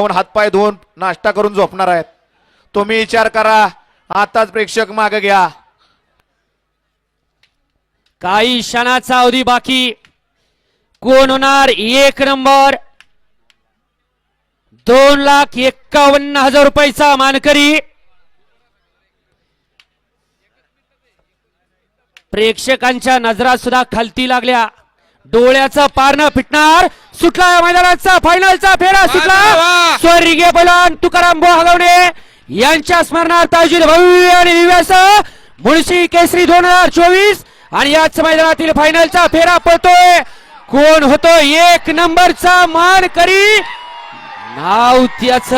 जाऊन हातपाय धुवून नाश्ता करून झोपणार आहेत. तुम्ही विचार करा आताच प्रेक्षक मागे घ्या. काही क्षणाचा अवधी बाकी. कोण होणार? एक नंबर. दोन लाख एक्कावन्न हजार रुपयाचा मानकरी. प्रेक्षकांच्या नजरा सुद्धा खालती लागल्या. डोळ्याचं पारणं फिटणार. सुटला मैदानाचा फायनलचा फेरा सुटला! स्वर्गीय बलान तुकाराम बोहगवणे यांच्या स्मरणार्थ आयोजित भव्य आणि दिव्यास मुळशी केसरी दोन हजार चोवीस आणि याच मैदानातील फायनलचा फेरा पळतोय. कोण होतो? एक नंबरचा मानकरी. नाव त्याच